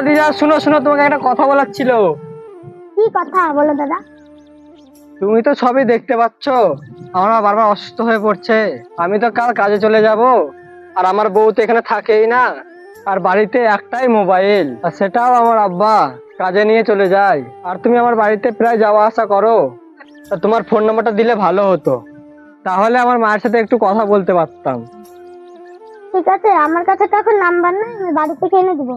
শুনো শুনো তোমাকে একটা কথা বলার ছিল। কি কথা? বলো দাদা। তুমি তো সবই দেখতে পাচ্ছ। আমার মা বারবার অসুস্থ হয়ে পড়ছে। আমি তো কাল কাজে চলে যাব। আর আমার বউ তো এখানে থাকেই না। আর বাড়িতে একটাই মোবাইল। আর সেটাও আমার আব্বা কাজে নিয়ে চলে যায়। আর তুমি আমার বাড়িতে প্রায় যাওয়া আসা করো। তা তোমার ফোন নাম্বারটা দিলে ভালো হতো। তাহলে আমার মায়ের সাথে একটু কথা বলতে পারতাম। ঠিক আছে আমার কাছে তো এখন নাম্বার নেই আমি বাড়ি থেকে এনে দেবো।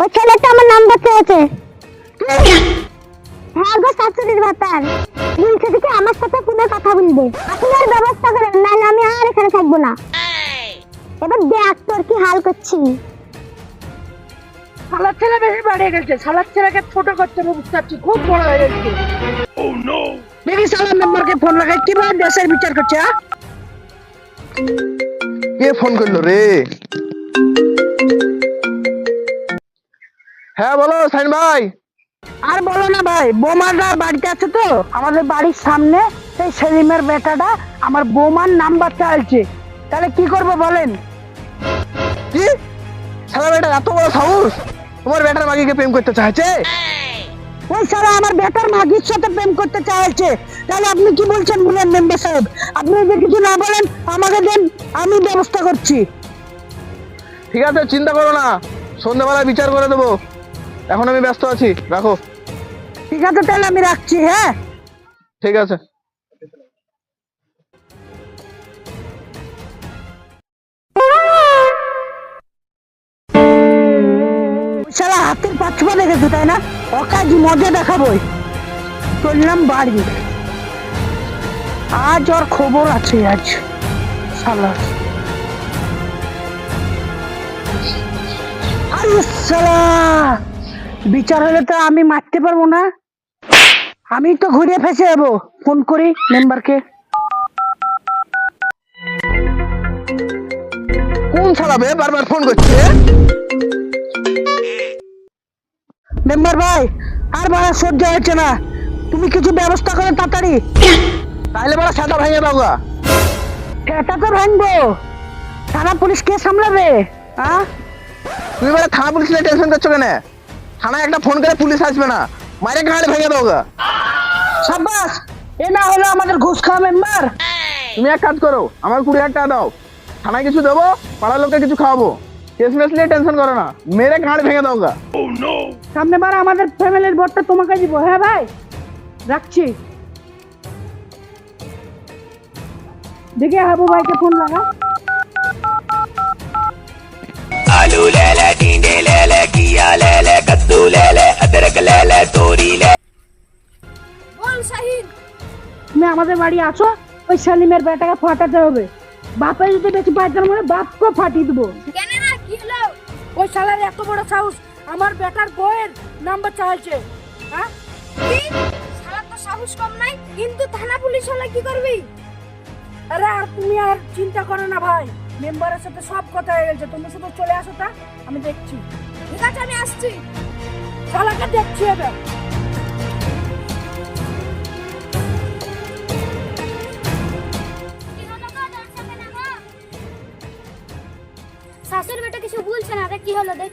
ওই ছেলেটা আমার নাম্বার চেয়েছে। হ্যাঁ গো শাশুড়ির ভাতার। বলছে আমার সাথে ফোনে কথা বলবে? আপনি আর ব্যবস্থা করেন নাহলে আমি আর এখানে থাকব না। এবার দেখ তোর কি হাল করছি। সালাদ ছেলে বেশি বাড়িয়ে গেছে। সালাদ ছেলেকে ছোট করতে বুঝতে পারছি খুব বড় হয়ে গেছে। দেখি সালাদ মেম্বারকে ফোন লাগাই। কীভাবে দেশের বিচার করছে হ্যাঁ? কে ফোন করল রে? হ্যাঁ বলো সাইন ভাই। আর বলো না ভাই বোমাটা বাড়িতে আছে তো? আমাদের বাড়ির সামনে সেই সেলিমের বেটাটা আমার বোমার নাম্বার চাইছে। তাহলে কি করব বলেন? কি? সারা বেটা এত বড় সাহস? তোমার বেটার মাগিকে প্রেম করতে চাইছে? ওই সারা আমার বেটার মাগির সাথে প্রেম করতে চাইছে। তাহলে আপনি কি বলছেন বলেন মেম্বার সাহেব? আপনি যদি কিছু না বলেন আমাকে দেন আমি ব্যবস্থা করছি। ঠিক আছে চিন্তা করো না। সন্ধ্যাবেলায় বিচার করে দেবো। এখন আমি ব্যস্ত আছি রাখো। ঠিক আছে তাহলে আমি রাখছি হ্যাঁ? ঠিক আছে। শালা হাতের পাঁচপা দেখেছ তাই না? অকাজ মজা দেখাবোই চললাম বাড়ি আজ ওর খবর আছে আজ। শালা। আরে শালা! বিচার হলে তো আমি মারতে পারব না। আমি তো ঘুরে ফেসে যাব। ফোন করি মেম্বারকে। কোন ছাড়াবে বারবার ফোন করছে? মেম্বার ভাই আর বাড়া সহ্য হচ্ছে না। তুমি কিছু ব্যবস্থা করো তাড়াতাড়ি। তাহলে বড় সাদা দাও গা এটা তো ভাঙবো। থানা পুলিশ কে সামলাবে? হ্যাঁ তুমি বলে থানা পুলিশ নিয়ে টেনশন করছ কেন? থানায় একটা ফোন করে পুলিশ আসবে না মায়ের ঘাড় ভেঙে দেবো সাব্বাস এ না হলো আমাদের ঘুষ খাওয়া মেম্বার তুমি এক কাজ করো আমার কুড়ি হাজার টাকা দাও থানায় কিছু দেবো পাড়ার লোককে কিছু খাওয়াবো কেস মেস নিয়ে টেনশন করো না মেরে ঘাড় ভেঙে দেবো সামনে বার আমাদের ফ্যামিলির ভোটটা তোমাকে দিব হ্যাঁ ভাই রাখছি দেখে হাবু ভাইকে ফোন লাগা আলু লালা টিন্ডে லேல கியா லேல கத்து லேல அதரக லேல তোরি লে বল শাহিন তুমি আমাদের বাড়ি আছো? ওই শালিমের বেটাকে ফাটাতে হবে। বাপে যদি বেশি পাইতাম মানে বাপকে ফাটিয়ে দেবো। কেন না কি হলো? ওই শালার এত বড় সাহস, আমার বেটার বইয়ের নাম্বার চাইছে। হ্যাঁ? শালার তো সাহস কম নাই, কিন্তু থানা পুলিশ হলে কি করবি? আরে আর তুমি আর চিন্তা করো না ভাই। মেম্বারের সাথে সব কথা হয়ে গেছে। তুমি শুধু চলে আসো তা, আমি দেখছি। ঠিক আছে, আমি আসছি। শালাকে দেখছি এবার। শাশুড়ি বেটা কিছু বলছে না কি হলো দেখ।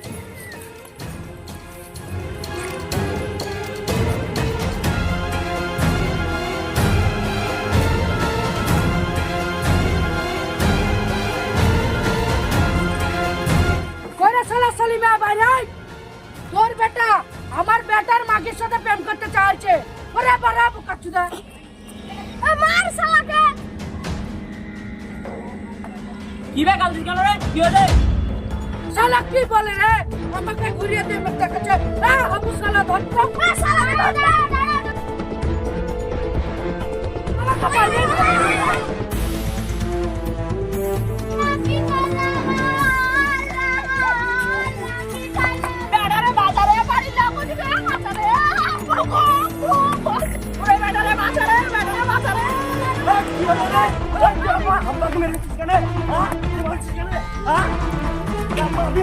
আমার বেটার মাগের সাথে প্রেম করতে চাইছে। ওরে বাড়া বুকাচুদা মার শালাকে। শালা কি বলে রে? আমাকে ঘুরিয়ে দিয়ে লোক দেখাচ্ছে। না হাবু শালা ধরত আমাকে বাইরে বেড়ারে বাজারে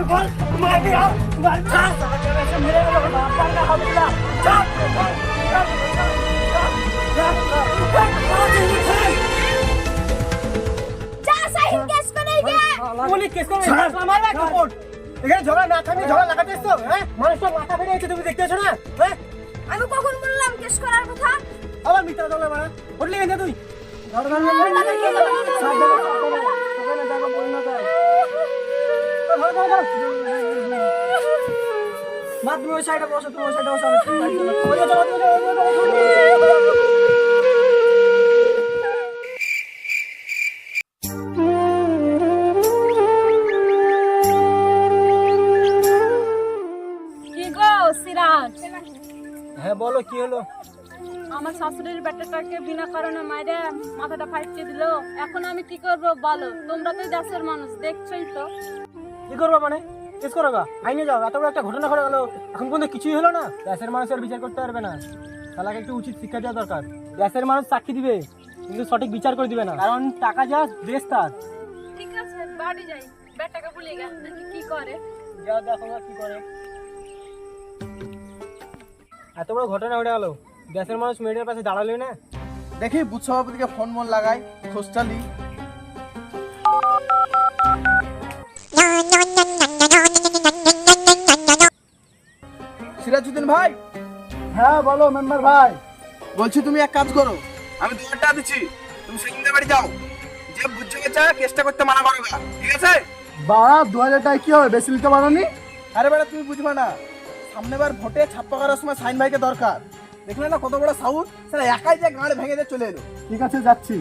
যা সাহিল কেস করে গে পুলিশ কেস করবে আমার কাপড় এখানে ঝগড়া না থাকলে ঝগড়া লাগাতে এসছো হ্যাঁ মানুষটা মাথা ফেরে গেছে তুমি দেখতেছো না হ্যাঁ আমি কখন বললাম কেস করার কথা আবার মিথ্যা দলে মারা উঠলি কেন তুই মা তুমি ওই সাইডে বসো তুমি ওই সাইডে বসো হ্যাঁ বলো কি হলো? আমার শাশুড়ির বেটাটাকে বিনা কারণে মাইরে মাথাটা ফাইটকে দিল। এখন আমি কি করব বলো? তোমরা তো দেশের মানুষ দেখছোই তো। কি করব মানে? কেস করো গা। আইনে যাও। এত বড় একটা ঘটনা ঘটে গেল। এখন পর্যন্ত কিছুই হলো না। দেশের মানুষের বিচার করতে পারবে না। তাহলে একটু উচিত শিক্ষা দেওয়া দরকার। দেশের মানুষ সাক্ষী দিবে কিন্তু সঠিক বিচার করে দিবে না। কারণ টাকা যা দেশ তার। ঠিক আছে বাড়ি যাই। বলে গেল কি করে? যাও দেখো কি করে। এত বড় ঘটনা ঘটে গেল। দেশের মানুষ মেয়েটার পাশে দাঁড়ালোই না। দেখি বুথ সভাপতিকে ফোন মন লাগাই খোঁজটালি সিরাজউদ্দিন ভাই? হ্যাঁ বলো মেম্বার ভাই। বলছি তুমি এক কাজ করো। আমি দু হাজার টাকা দিচ্ছি। তুমি সেকেন্ডে বাড়ি যাও। যে বুঝছে গেছে কেসটা করতে মানা করো ঠিক আছে? বাবা দু হাজার টাকা কি হবে? বেশি নিতে পারো নি আরে বেটা তুমি বুঝবে না। সামনে বার ভোটে ছাপ্পা করার সময় সাইন ভাইকে দরকার। দেখলে না কত বড় সাউথ সেটা একাই যে গাঁড় ভেঙে দিয়ে চলে এলো। ঠিক আছে যাচ্ছি।